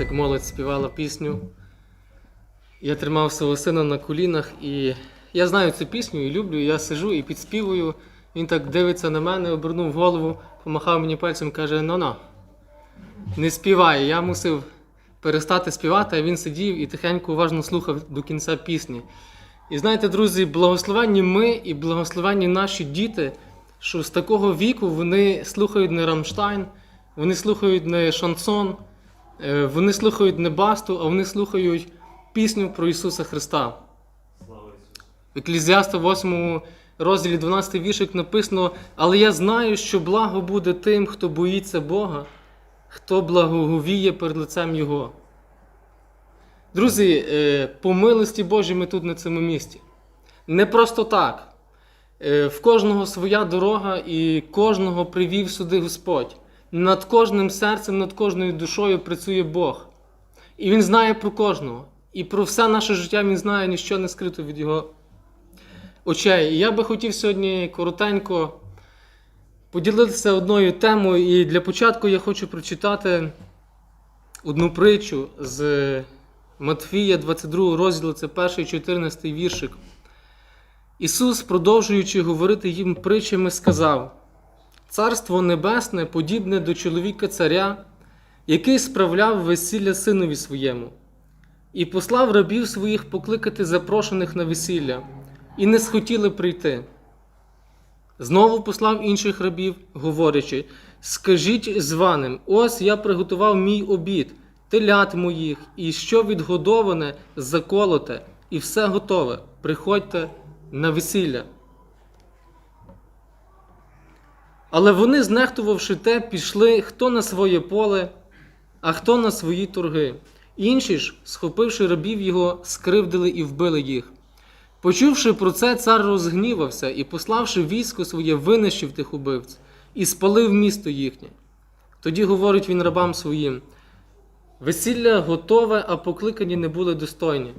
час, як молодь співала пісню. Я тримав свого сина на колінах, і я знаю цю пісню і люблю. Я сижу і підспівую. Він так дивиться на мене, обернув голову, помахав мені пальцем, каже: ну-ну, не співай. Я мусив перестати співати, а він сидів і тихенько уважно слухав до кінця пісні. І знаєте, друзі, благословенні ми і благословенні наші діти, що з такого віку вони слухають не Рамштайн, вони слухають не шансон, вони слухають не басту, а вони слухають пісню про Ісуса Христа. В Еклізіаста 8 розділі 12 віршик написано: Але я знаю, що благо буде тим, хто боїться Бога, хто благоговіє перед лицем Його. Друзі, е, по милості Божій ми тут на цьому місці. Не просто так. Е, В кожного своя дорога і кожного привів сюди Господь. Над кожним серцем, над кожною душою працює Бог. І Він знає про кожного. І про все наше життя Він знає, ніщо не скрито від Його очей. І я би хотів сьогодні коротенько поділитися одною темою. І для початку я хочу прочитати одну притчу з Матфія, 22 розділу, це перший 14 віршик. Ісус, продовжуючи говорити їм притчами, сказав: Царство Небесне подібне до чоловіка царя, який справляв весілля синові своєму, і послав рабів своїх покликати запрошених на весілля, і не схотіли прийти. Знову послав інших рабів, говорячи: Скажіть званим, ось я приготував мій обід, телят моїх, і що відгодоване, заколоте, і все готове. Приходьте на весілля. Але вони, знехтувавши те, пішли хто на своє поле, а хто на свої торги. Інші ж, схопивши рабів його, скривдили і вбили їх. Почувши про це, цар розгнівався і, пославши військо своє, винищив тих убивць і спалив місто їхнє. Тоді говорить він рабам своїм: весілля готове, а покликані не були достойні.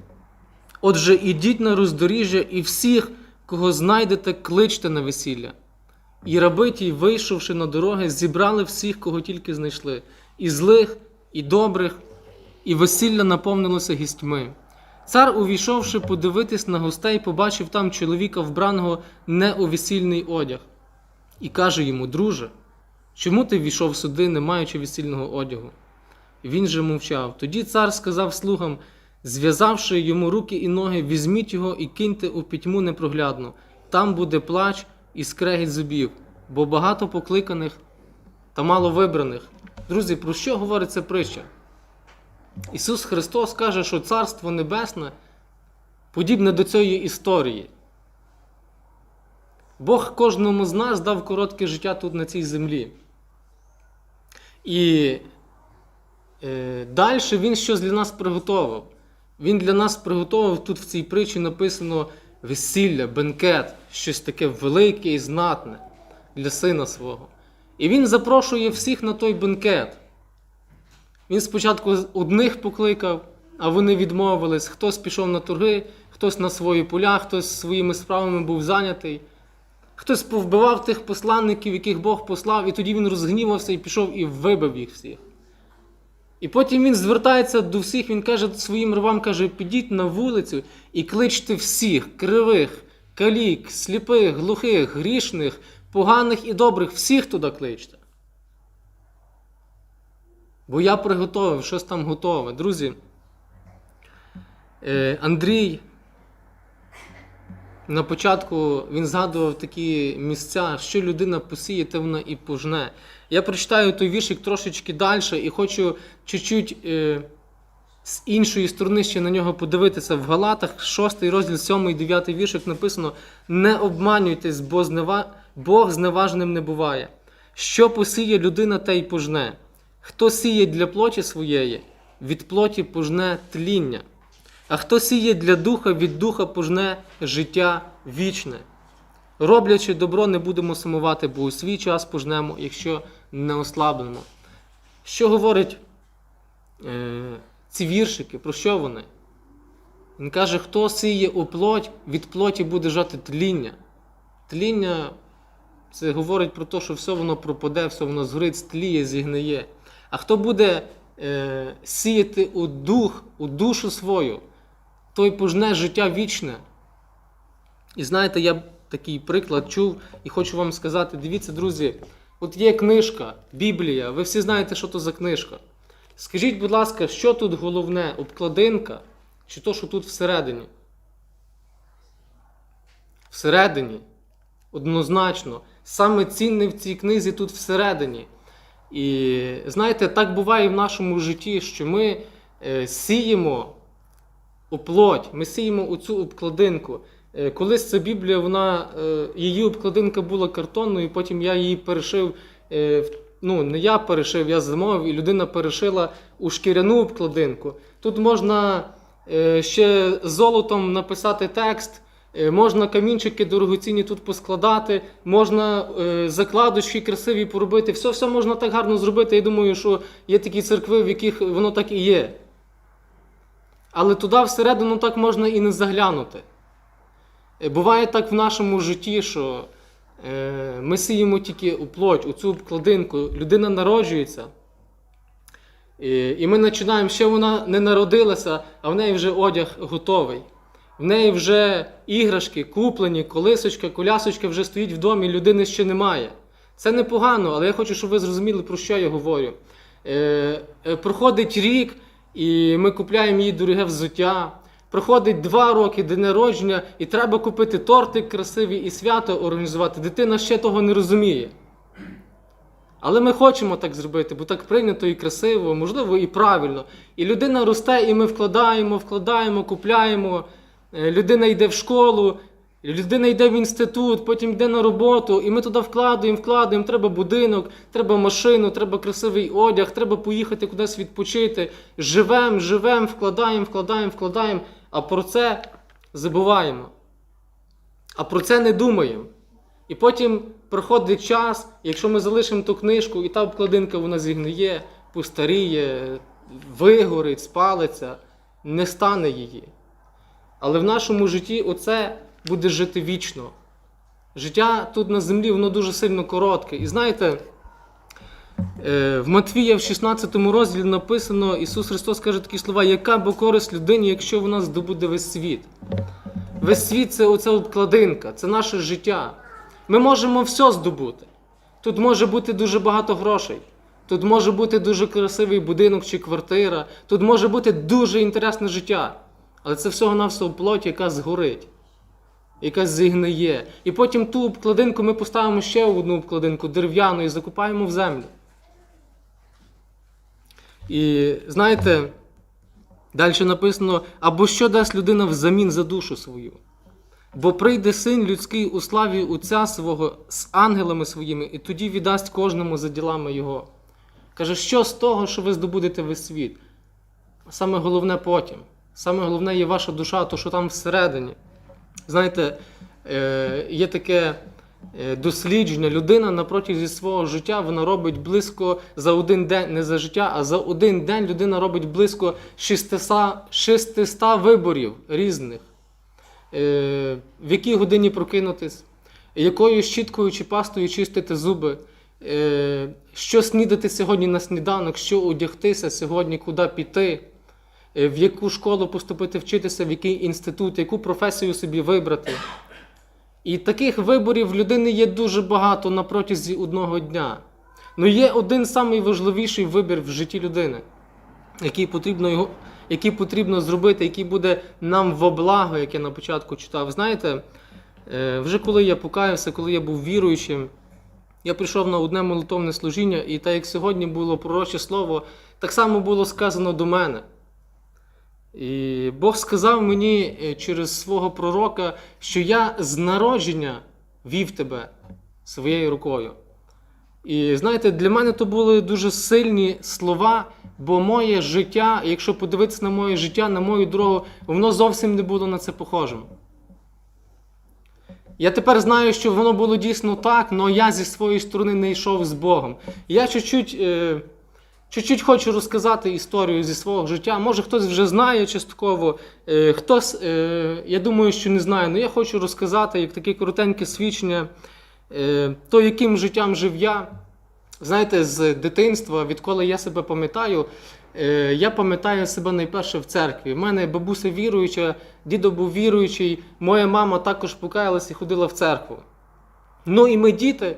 Отже, ідіть на роздоріжжя і всіх, кого знайдете, кличте на весілля. І раби ті, вийшовши на дороги, зібрали всіх, кого тільки знайшли, і злих, і добрих, і весілля наповнилося гістьми. Цар, увійшовши подивитись на гостей, побачив там чоловіка, вбраного не у весільний одяг, і каже йому: Друже, чому ти війшов сюди, не маючи весільного одягу? Він же мовчав. Тоді цар сказав слугам, зв'язавши йому руки і ноги, візьміть його і киньте у пітьму непроглядну. Там буде плач і скрегіт зубів, бо багато покликаних та мало вибраних. Друзі, про що говорить ця притча? Ісус Христос каже, що Царство Небесне подібне до цієї історії. Бог кожному з нас дав коротке життя тут на цій землі. І е, далі Він щось для нас приготував. Він для нас приготував тут в цій притчі написано весілля, бенкет, щось таке велике і знатне для сина свого. І він запрошує всіх на той бенкет. Він спочатку одних покликав, а вони відмовились. Хтось пішов на торги, хтось на свої поля, хтось своїми справами був зайнятий. Хтось повбивав тих посланників, яких Бог послав, і тоді він розгнівався і пішов і вибив їх всіх. І потім він звертається до всіх, він каже своїм рабам, каже, підіть на вулицю і кличте всіх кривих, калік, сліпих, глухих, грішних, поганих і добрих, всіх туди кличте. Бо я приготовив, щось там готове. Друзі, е, Андрій на початку він згадував такі місця, що людина посіє, те вона і пожне. Я прочитаю той віршик трошечки далі і хочу чуть-чуть е, з іншої сторони ще на нього подивитися. В Галатах, 6 розділ, 7 і 9 віршик написано: Не обманюйтесь, бо знева... Бог зневажним не буває. Що посіє людина, те й пожне. Хто сіє для плоті своєї, від плоті пожне тління, а хто сіє для духа, від духа пожне життя вічне. Роблячи добро, не будемо сумувати, бо у свій час пожнемо, якщо не ослабнемо. Що говорять е, ці віршики? Про що вони? Він каже, хто сіє у плоть, від плоті буде жати тління. Тління це говорить про те, що все воно пропаде, все воно згорить, стліє, зігниє. А хто буде е, сіяти у дух, у душу свою, той пожне життя вічне. І знаєте, я такий приклад чув і хочу вам сказати: дивіться, друзі, от є книжка, Біблія, ви всі знаєте, що то за книжка. Скажіть, будь ласка, що тут головне, обкладинка, чи то, що тут всередині? Всередині, однозначно, саме цінне в цій книзі тут всередині. І знаєте, так буває в нашому житті, що ми е, сіємо у плоть, ми сіємо у цю обкладинку. Е, Колись ця Біблія, вона, е, її обкладинка була картонною, потім я її перешив. е, Ну, не я перешив, я замовив, і людина перешила у шкіряну обкладинку. Тут можна ще золотом написати текст, можна камінчики дорогоцінні тут поскладати, можна закладочки красиві поробити. Все, все можна так гарно зробити. Я думаю, що є такі церкви, в яких воно так і є. Але туди всередину так можна і не заглянути. Е, Буває так в нашому житті, що е, ми сіємо тільки у плоть, у цю обкладинку. Людина народжується. І, ми починаємо, ще вона не народилася, а в неї вже одяг готовий. В неї вже іграшки куплені, колисочка, колясочка вже стоїть в домі, людини ще немає. Це непогано, але я хочу, щоб ви зрозуміли, про що я говорю. Е, проходить рік, і ми купляємо їй дороге взуття. Проходить два роки день народження, і треба купити тортик красивий і свято організувати. Дитина ще того не розуміє. Але ми хочемо так зробити, бо так прийнято і красиво, можливо, і правильно. І людина росте, і ми вкладаємо, вкладаємо, купляємо. Е, Людина йде в школу, людина йде в інститут, потім йде на роботу, і ми туди вкладаємо, вкладаємо. Треба будинок, треба машину, треба красивий одяг, треба поїхати кудись відпочити. Живемо, живемо, вкладаємо, вкладаємо, вкладаємо, а про це забуваємо. А про це не думаємо. І потім проходить час, якщо ми залишимо ту книжку, і та обкладинка вона зігниє, постаріє, вигорить, спалиться, не стане її. Але в нашому житті оце буде жити вічно. Життя тут на землі, воно дуже сильно коротке. І знаєте, е, в Матвія в 16 розділі написано, Ісус Христос каже такі слова, яка бо користь людині, якщо вона здобуде весь світ. Весь світ це оця обкладинка, це наше життя. Ми можемо все здобути. Тут може бути дуже багато грошей. Тут може бути дуже красивий будинок чи квартира. Тут може бути дуже інтересне життя. Але це всього навсього плоть, яка згорить, яка зігниє. І потім ту обкладинку ми поставимо ще одну обкладинку дерев'яну і закупаємо в землю. І знаєте, далі написано: або що дасть людина взамін за душу свою. Бо прийде син людський у славі Отця свого з ангелами своїми, і тоді віддасть кожному за ділами його. Каже, що з того, що ви здобудете весь світ? Саме головне потім. Саме головне є ваша душа, то що там всередині. Знаєте, е, є таке е, дослідження. Людина на протязі свого життя вона робить близько за один день, не за життя, а за один день людина робить близько 600, 600 виборів різних. Е, в якій годині прокинутись, якою щіткою чи пастою чистити зуби, що снідати сьогодні на сніданок, що одягтися сьогодні, куди піти, в яку школу поступити вчитися, в який інститут, яку професію собі вибрати. І таких виборів в людини є дуже багато на протязі одного дня. Ну є один самий важливіший вибір в житті людини, який потрібно його який потрібно зробити, який буде нам во благо, як я на початку читав. Знаєте, е, вже коли я покаявся, коли я був віруючим, я прийшов на одне молитовне служіння, і так як сьогодні було пророче слово, так само було сказано до мене. І Бог сказав мені е, через свого пророка, що я з народження вів тебе своєю рукою. І знаєте, для мене то були дуже сильні слова, бо моє життя, якщо подивитися на моє життя, на мою дорогу, воно зовсім не було на це похожим. Я тепер знаю, що воно було дійсно так, але я зі своєї сторони не йшов з Богом. Я чуть-чуть, е, чуть-чуть хочу розказати історію зі свого життя. Може хтось вже знає частково, е, хтось, е, я думаю, що не знає, але я хочу розказати як таке коротеньке свідчення, е, то, яким життям жив я. Знаєте, з дитинства, відколи я себе пам'ятаю, я пам'ятаю себе найперше в церкві. У мене бабуся віруюча, дідо був віруючий, моя мама також покаялась і ходила в церкву. Ну і ми, діти,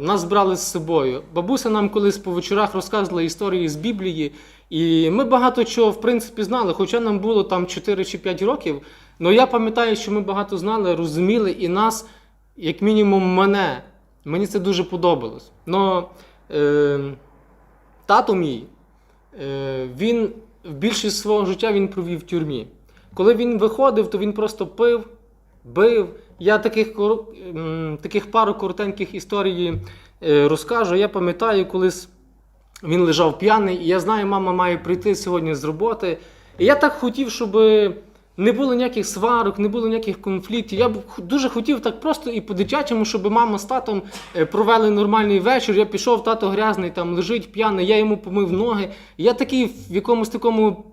нас брали з собою. Бабуся нам колись по вечорах розказувала історії з Біблії, і ми багато чого, в принципі, знали, хоча нам було там 4 чи 5 років. Але я пам'ятаю, що ми багато знали, розуміли, і нас, як мінімум, мене. Мені це дуже подобалось. Но е, тато мій, е, він в більшість свого життя він провів в тюрмі. Коли він виходив, то він просто пив, бив. Я таких, кор- таких пару коротеньких історій е, розкажу. Я пам'ятаю, колись він лежав п'яний, і я знаю, мама має прийти сьогодні з роботи. І я так хотів, щоб не було ніяких сварок, не було ніяких конфліктів. Я б дуже хотів так просто і по-дитячому, щоб мама з татом е, провели нормальний вечір. Я пішов, тато грязний, там лежить п'яний, я йому помив ноги. Я такий в якомусь такому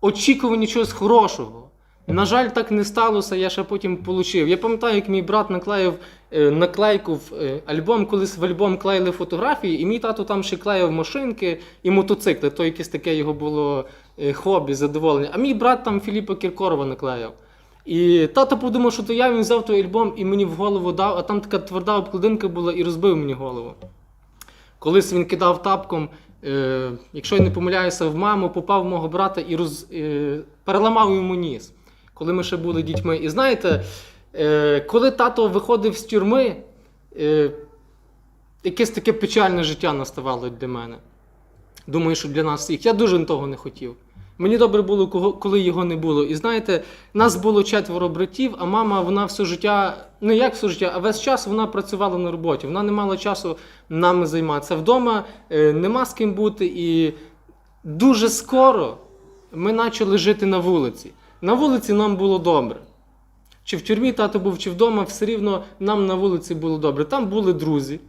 очікуванні чогось хорошого. На жаль, так не сталося, я ще потім получив. Я пам'ятаю, як мій брат наклеїв е, наклейку в е, альбом, колись в альбом клеїли фотографії, і мій тато там ще клеїв машинки і мотоцикли. То якесь таке його було е, хобі, задоволення. А мій брат там Філіпа Кіркорова наклеїв. І тато подумав, що то я він взяв той альбом і мені в голову дав, а там така тверда обкладинка була і розбив мені голову. Колись він кидав тапком, е, якщо я не помиляюся, в маму попав в мого брата і роз, е, переламав йому ніс, коли ми ще були дітьми. І знаєте, е, коли тато виходив з тюрми, е, якесь таке печальне життя наставало для мене. Думаю, що для нас всіх. Я дуже того не хотів. Мені добре було, коли його не було. І знаєте, нас було четверо братів, а мама, вона все життя, не як все життя, а весь час вона працювала на роботі. Вона не мала часу нами займатися. Вдома е, нема з ким бути. І дуже скоро ми почали жити на вулиці. На вулиці нам було добре. Чи в тюрмі тато був, чи вдома, все рівно нам на вулиці було добре. Там були друзі.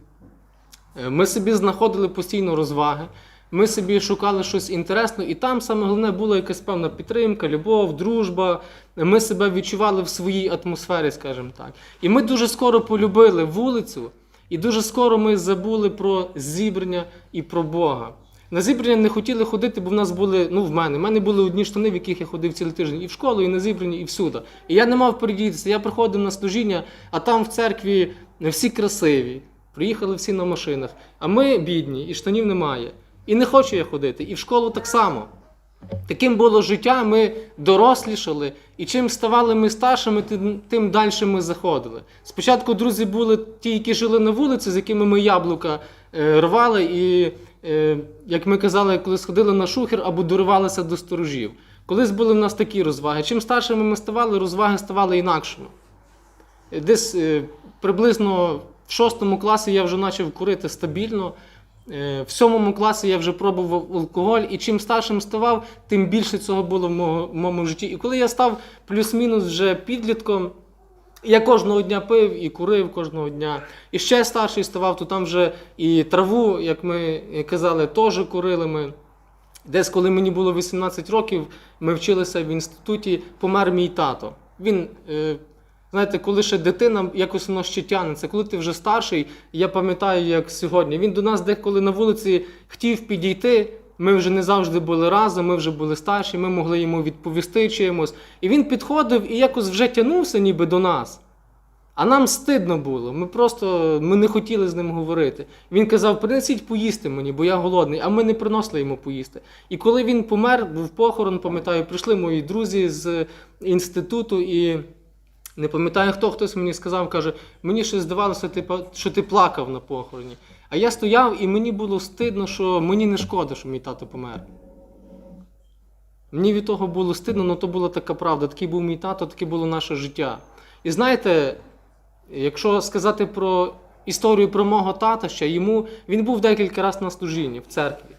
Е, Ми собі знаходили постійно розваги, ми собі шукали щось інтересне, і там саме головне була якась певна підтримка, любов, дружба. Ми себе відчували в своїй атмосфері, скажімо так. І ми дуже скоро полюбили вулицю, і дуже скоро ми забули про зібрання і про Бога. На зібрання не хотіли ходити, бо в нас були, ну в мене, в мене були одні штани, в яких я ходив цілий тиждень, і в школу, і на зібрання, і всюди. І я не мав передітися. Я приходив на служіння, а там в церкві всі красиві, приїхали всі на машинах. А ми бідні, і штанів немає. І не хочу я ходити. І в школу так само. Таким було життя, ми дорослішали, і чим ставали ми старшими, тим, тим далі ми заходили. Спочатку друзі були ті, які жили на вулиці, з якими ми яблука е, рвали, і, як ми казали, коли сходили на шухер або доривалися до сторожів. Колись були в нас такі розваги. Чим старшими ми ставали, розваги ставали інакшими. Е, Десь е, приблизно в шостому класі я вже почав курити стабільно. Е, В сьомому класі я вже пробував алкоголь, і чим старшим ставав, тим більше цього було в моєму житті. І коли я став плюс-мінус вже підлітком, я кожного дня пив і курив кожного дня. І ще старший ставав, то там вже і траву, як ми казали, теж курили ми. Десь, коли мені було 18 років, ми вчилися в інституті, помер мій тато. Він, е, знаєте, коли ще дитина, якось воно ще тягнеться. Коли ти вже старший, я пам'ятаю, як сьогодні. Він до нас деколи на вулиці хотів підійти. Ми вже не завжди були разом, ми вже були старші, ми могли йому відповісти чимось. І він підходив і якось вже тягнувся ніби до нас. А нам стидно було. Ми просто ми не хотіли з ним говорити. Він казав: принесіть поїсти мені, бо я голодний, а ми не приносили йому поїсти. І коли він помер, був похорон, пам'ятаю, прийшли мої друзі з інституту, і не пам'ятаю хто, хтось мені сказав, каже, мені щось здавалося, що ти плакав на похороні. А я стояв, і мені було стидно, що мені не шкода, що мій тато помер. Мені від того було стидно, але то була така правда. Такий був мій тато, таке було наше життя. І знаєте, якщо сказати про історію про мого тата ще, йому він був декілька разів на служінні в церкві.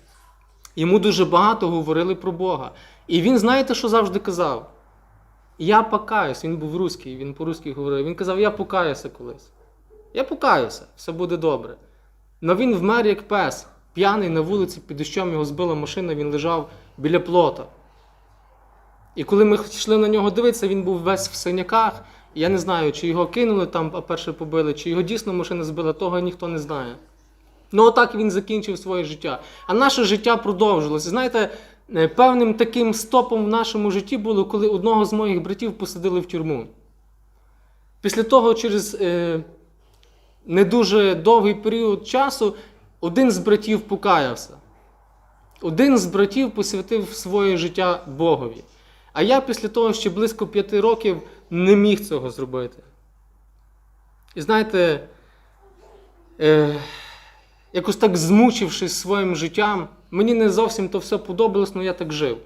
Йому дуже багато говорили про Бога. І він, знаєте, що завжди казав? Я покаюсь, він був русський, він по-русски говорив. Він казав, я покаюся колись. Я покаюся, все буде добре. Но він вмер як пес, п'яний на вулиці під дощом його збила машина, він лежав біля плота. І коли ми йшли на нього дивитися, він був весь в синяках. Я не знаю, чи його кинули там, а перше побили, чи його дійсно машина збила, того ніхто не знає. Ну, отак він закінчив своє життя. А наше життя продовжилося. Знаєте, певним таким стопом в нашому житті було, коли одного з моїх братів посадили в тюрму. Після того, через е, не дуже довгий період часу, один з братів покаявся. Один з братів посвятив своє життя Богові. А я після того, ще близько п'яти років не міг цього зробити. І знаєте, е, якось так змучившись своїм життям, мені не зовсім то все подобалось, але я так жив.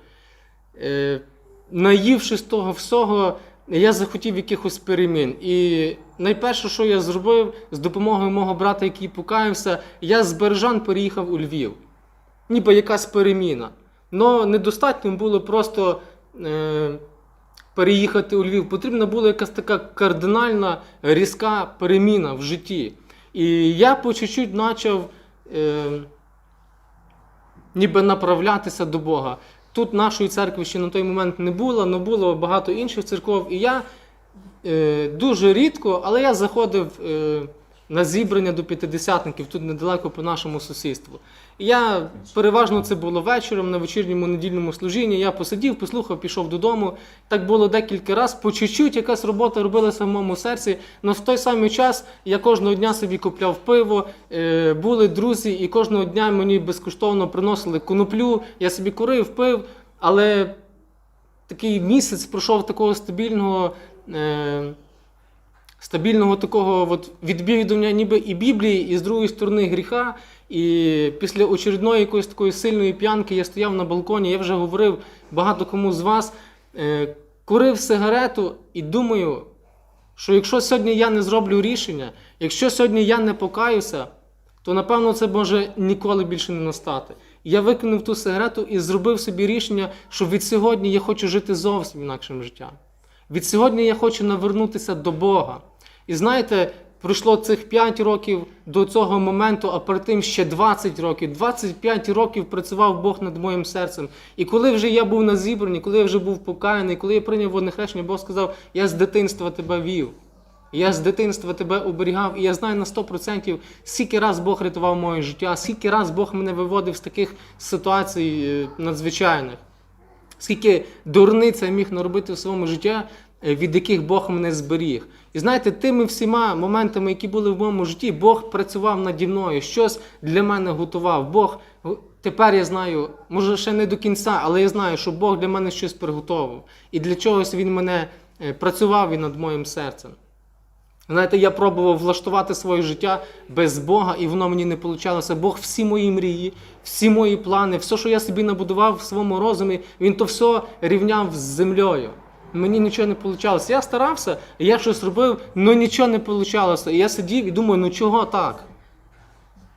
Е, наївшись того всього, я захотів якихось перемін. І найперше, що я зробив, з допомогою мого брата, який покаявся, я з Бережан переїхав у Львів. Ніби якась переміна. Но недостатньо було просто е, переїхати у Львів. Потрібна була якась така кардинальна, різка переміна в житті. І я по чуть-чуть почав е, ніби направлятися до Бога. Тут нашої церкви ще на той момент не було, але було багато інших церков. І я е, дуже рідко, але я заходив е, на зібрання до п'ятидесятників тут недалеко по нашому сусідству. Я переважно це було вечором на вечірньому недільному служінні. Я посидів, послухав, пішов додому. Так було декілька разів. По чуть-чуть якась робота робилася в моєму серці. Але в той самий час я кожного дня собі купляв пиво. Е, були друзі, і кожного дня мені безкоштовно приносили коноплю. Я собі курив, пив, але такий місяць пройшов такого стабільного. Стабільного такого от відвідування ніби і Біблії, і з другої сторони гріха. І після очередної якоїсь такої сильної п'янки я стояв на балконі, я вже говорив багато кому з вас, е, курив сигарету і думаю, що якщо сьогодні я не зроблю рішення, якщо сьогодні я не покаюся, то напевно це може ніколи більше не настати. Я викинув ту сигарету і зробив собі рішення, що від сьогодні я хочу жити зовсім інакшим життям. Від сьогодні я хочу навернутися до Бога. І знаєте, пройшло цих 5 років до цього моменту, а перед тим ще 20 років. 25 років працював Бог над моїм серцем. І коли вже я був на зібранні, коли я вже був покаяний, коли я прийняв водне хрещення, Бог сказав: Я з дитинства тебе вів. Я з дитинства тебе оберігав, і я знаю на 100%, скільки раз Бог рятував моє життя, скільки раз Бог мене виводив з таких ситуацій е, надзвичайних. Скільки дурниць я міг наробити в своєму житті, від яких Бог мене зберіг. І знаєте, тими всіма моментами, які були в моєму житті, Бог працював наді мною, щось для мене готував. Бог тепер я знаю, може ще не до кінця, але я знаю, що Бог для мене щось приготував. І для чогось Він мене е, працював і над моїм серцем. Знаєте, я пробував влаштувати своє життя без Бога, і воно мені не вийшло. Бог всі мої мрії, всі мої плани, все, що я собі набудував в своєму розумі, він то все рівняв з землею. Мені нічого не вийшло. Я старався, я щось робив, але нічого не вийшло. І я сидів і думаю, ну чого так?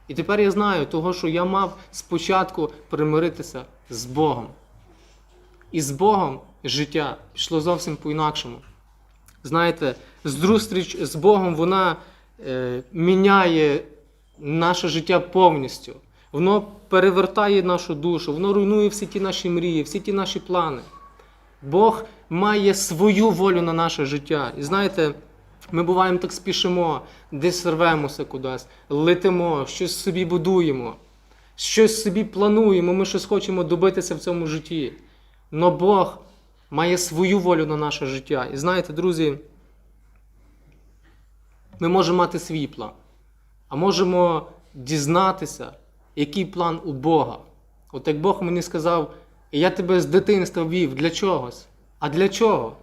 І тепер я знаю, того, що я мав спочатку примиритися з Богом. І з Богом життя пішло зовсім по-інакшому. Знаєте, зустріч з Богом вона е, міняє наше життя повністю. Воно перевертає нашу душу, воно руйнує всі ті наші мрії, всі ті наші плани. Бог має свою волю на наше життя. І знаєте, ми буваємо так спішимо, десь рвемося кудись, летимо, щось собі будуємо, щось собі плануємо, ми щось хочемо добитися в цьому житті. Но Бог має свою волю на наше життя. І знаєте, друзі, ми можемо мати свій план, а можемо дізнатися, який план у Бога. От як Бог мені сказав, я тебе з дитинства вів для чогось. А для чого?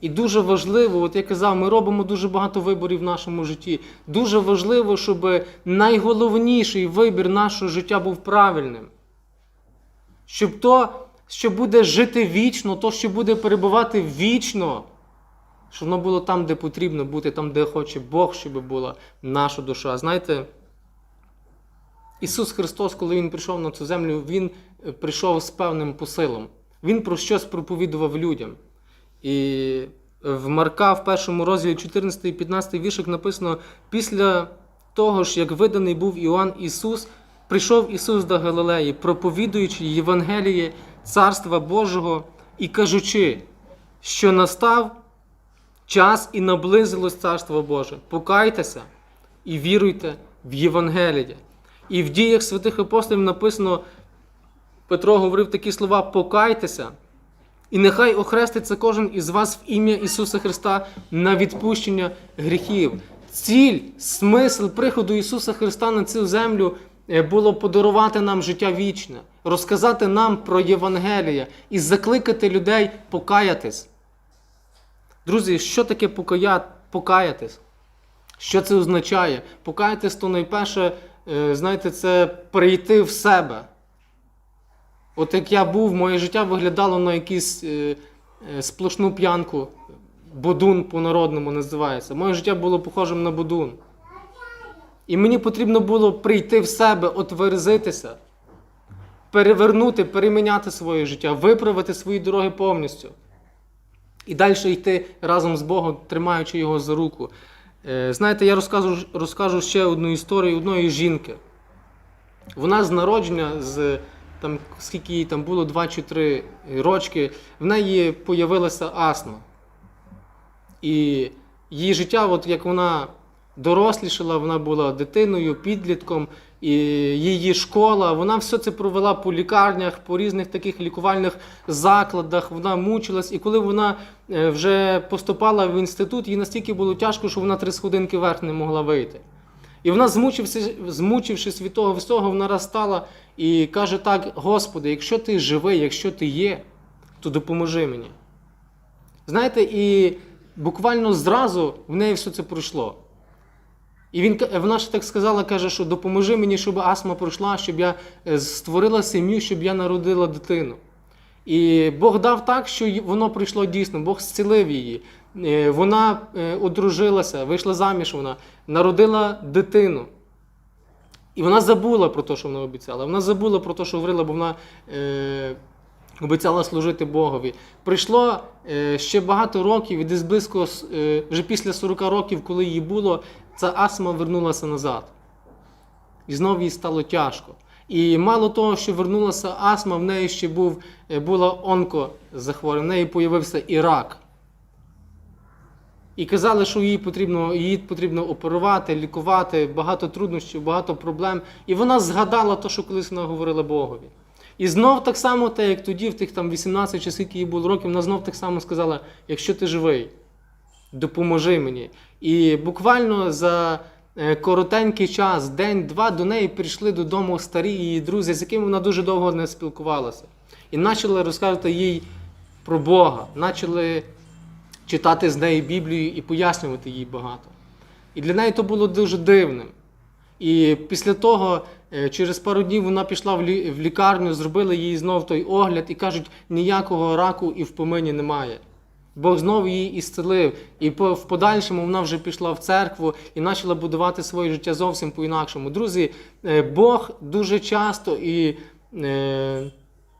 І дуже важливо, от я казав, ми робимо дуже багато виборів в нашому житті. Дуже важливо, щоб найголовніший вибір нашого життя був правильним. Щоб то, що буде жити вічно, то, що буде перебувати вічно, щоб воно було там, де потрібно бути, там, де хоче Бог, щоб була наша душа. Знаєте, Ісус Христос, коли Він прийшов на цю землю, Він прийшов з певним посилом. Він про щось проповідував людям. І в Марка в першому розділі 14 і 15 віршик написано: після того ж, як виданий був Іоанн Ісус, прийшов Ісус до Галилеї, проповідуючи Євангеліє Царства Божого і кажучи, що настав час і наблизилось Царство Боже. Покайтеся, і віруйте в Євангеліє. І в діях святих апостолів написано, Петро говорив такі слова: покайтеся, і нехай охреститься кожен із вас в ім'я Ісуса Христа на відпущення гріхів. Ціль, смисл приходу Ісуса Христа на цю землю е, було подарувати нам життя вічне, розказати нам про Євангелія і закликати людей покаятись. Друзі, що таке покая... покаятись? Що це означає? Покаятись, то найперше, знаєте, це прийти в себе. От як я був, моє життя виглядало на якусь е, е, сплошну п'янку. Бодун по-народному називається. Моє життя було похожим на бодун. І мені потрібно було прийти в себе, отверзитися, перевернути, переміняти своє життя, виправити свої дороги повністю. І далі йти разом з Богом, тримаючи його за руку. Е, Знаєте, я розкажу, розкажу ще одну історію одної жінки. Вона з народження, з там, скільки їй там було 2 чи 3 рочки, в неї появилася астма. І її життя, от як вона дорослішала, вона була дитиною, підлітком, і її школа, вона все це провела по лікарнях, по різних таких лікувальних закладах, вона мучилась. І коли вона е, вже поступала в інститут, їй настільки було тяжко, що вона три сходинки вверх не могла вийти. І вона, змучившись, змучившись від того всього, вона розстала і каже так: Господи, якщо ти живий, якщо ти є, то допоможи мені. Знаєте, і буквально зразу в неї все це пройшло. І він, вона ж так сказала, каже, що допоможи мені, щоб астма пройшла, щоб я е, створила сім'ю, щоб я народила дитину. І Бог дав так, що воно прийшло дійсно, Бог зцілив її. Е, Вона е, одружилася, вийшла заміж, вона народила дитину. І вона забула про те, що вона обіцяла. Вона забула про те, що говорила, бо вона е, обіцяла служити Богові. Прийшло е, ще багато років, і десь близько е, вже після 40 років, коли їй було, ця астма вернулася назад. І знову їй стало тяжко. І мало того, що вернулася астма, в неї ще був, е, була онкозахворювання, в неї появився і рак. І казали, що її потрібно, її потрібно оперувати, лікувати, багато труднощів, багато проблем. І вона згадала те, що колись вона говорила Богові. І знов так само, те, як тоді, в тих там 18 чи скільки їй було років, вона знов так само сказала: якщо ти живий, допоможи мені. І буквально за е, коротенький час, день-два, до неї прийшли додому старі її друзі, з якими вона дуже довго не спілкувалася. І почали розказувати їй про Бога, почали читати з неї Біблію і пояснювати їй багато. І для неї то було дуже дивним. І після того, е, через пару днів, вона пішла в лікарню, зробили їй знов той огляд і кажуть, ніякого раку і в помині немає. Бог знову її ісцелив. І в подальшому вона вже пішла в церкву і почала будувати своє життя зовсім по-інакшому. Друзі, е, Бог дуже часто і е,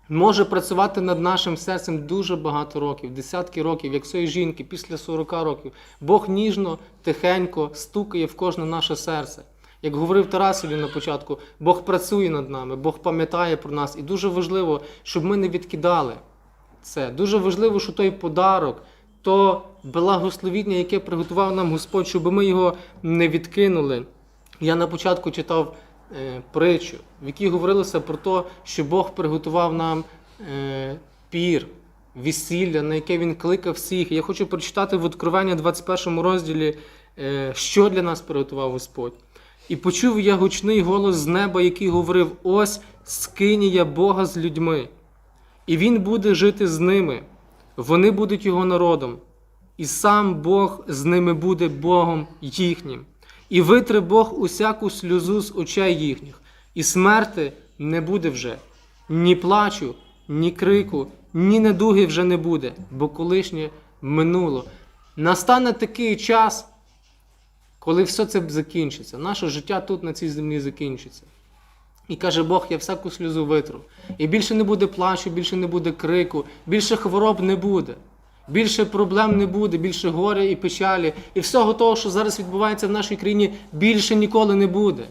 може працювати над нашим серцем дуже багато років, десятки років, як цієї жінки, після 40 років. Бог ніжно, тихенько стукає в кожне наше серце. Як говорив Тарасові на початку, Бог працює над нами, Бог пам'ятає про нас. І дуже важливо, щоб ми не відкидали це. Дуже важливо, що той подарок, то благословіння, яке приготував нам Господь, щоб ми його не відкинули. Я на початку читав е, притчу, в якій говорилося про те, що Бог приготував нам е, пір, весілля, на яке Він кликав всіх. Я хочу прочитати в Откровення 21 розділі, е, що для нас приготував Господь. І почув я гучний голос з неба, який говорив: ось скинія Бога з людьми. І він буде жити з ними, вони будуть його народом, і сам Бог з ними буде Богом їхнім. І витре Бог усяку сльозу з очей їхніх, і смерти не буде вже, ні плачу, ні крику, ні недуги вже не буде, бо колишнє минуло. Настане такий час, коли все це закінчиться. Наше життя тут на цій землі закінчиться. І каже Бог, я всяку сльозу витру. І більше не буде плачу, більше не буде крику, більше хвороб не буде, більше проблем не буде, більше горя і печалі. І всього того, що зараз відбувається в нашій країні, більше ніколи не буде.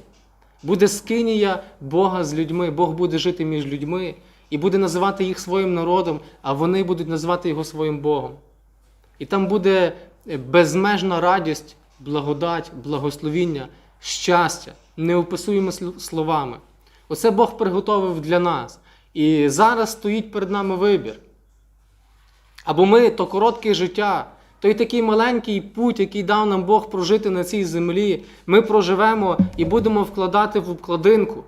Буде скинія Бога з людьми, Бог буде жити між людьми і буде називати їх своїм народом, а вони будуть називати його своїм Богом. І там буде безмежна радість, благодать, благословіння щастя, неописуємо словами. Оце Бог приготовив для нас. І зараз стоїть перед нами вибір. Або ми то коротке життя, той такий маленький путь, який дав нам Бог прожити на цій землі, ми проживемо і будемо вкладати в обкладинку.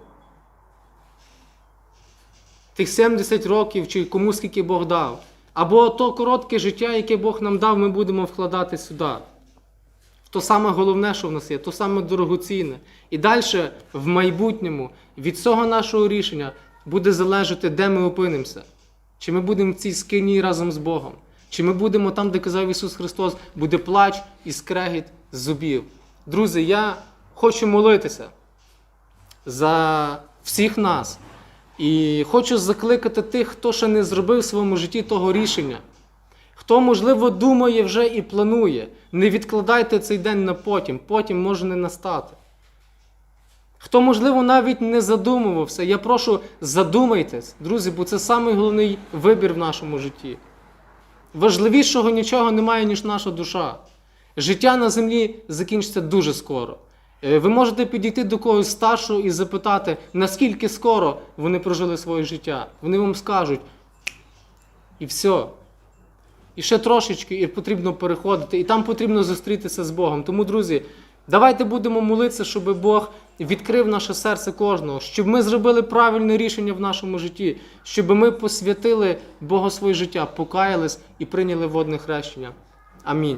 Тих 70 років чи кому скільки Бог дав. Або то коротке життя, яке Бог нам дав, ми будемо вкладати сюди. То саме головне, що в нас є, то саме дорогоцінне. І далі в майбутньому від цього нашого рішення буде залежати, де ми опинимося. Чи ми будемо в цій скині разом з Богом, чи ми будемо там, де казав Ісус Христос, буде плач і скрегіт зубів. Друзі, я хочу молитися за всіх нас. І хочу закликати тих, хто ще не зробив в своєму житті того рішення. Хто, можливо, думає вже і планує, не відкладайте цей день на потім, потім може не настати. Хто, можливо, навіть не задумувався, я прошу, задумайтесь, друзі, бо це самий головний вибір в нашому житті. Важливішого нічого немає, ніж наша душа. Життя на землі закінчиться дуже скоро. Е, Ви можете підійти до когось старшого і запитати, наскільки скоро вони прожили своє життя. Вони вам скажуть, і все. І ще трошечки, і потрібно переходити, і там потрібно зустрітися з Богом. Тому, друзі, давайте будемо молитися, щоб Бог відкрив наше серце кожного, щоб ми зробили правильне рішення в нашому житті, щоб ми посвятили Богу своє життя, покаялись і прийняли водне хрещення. Амінь.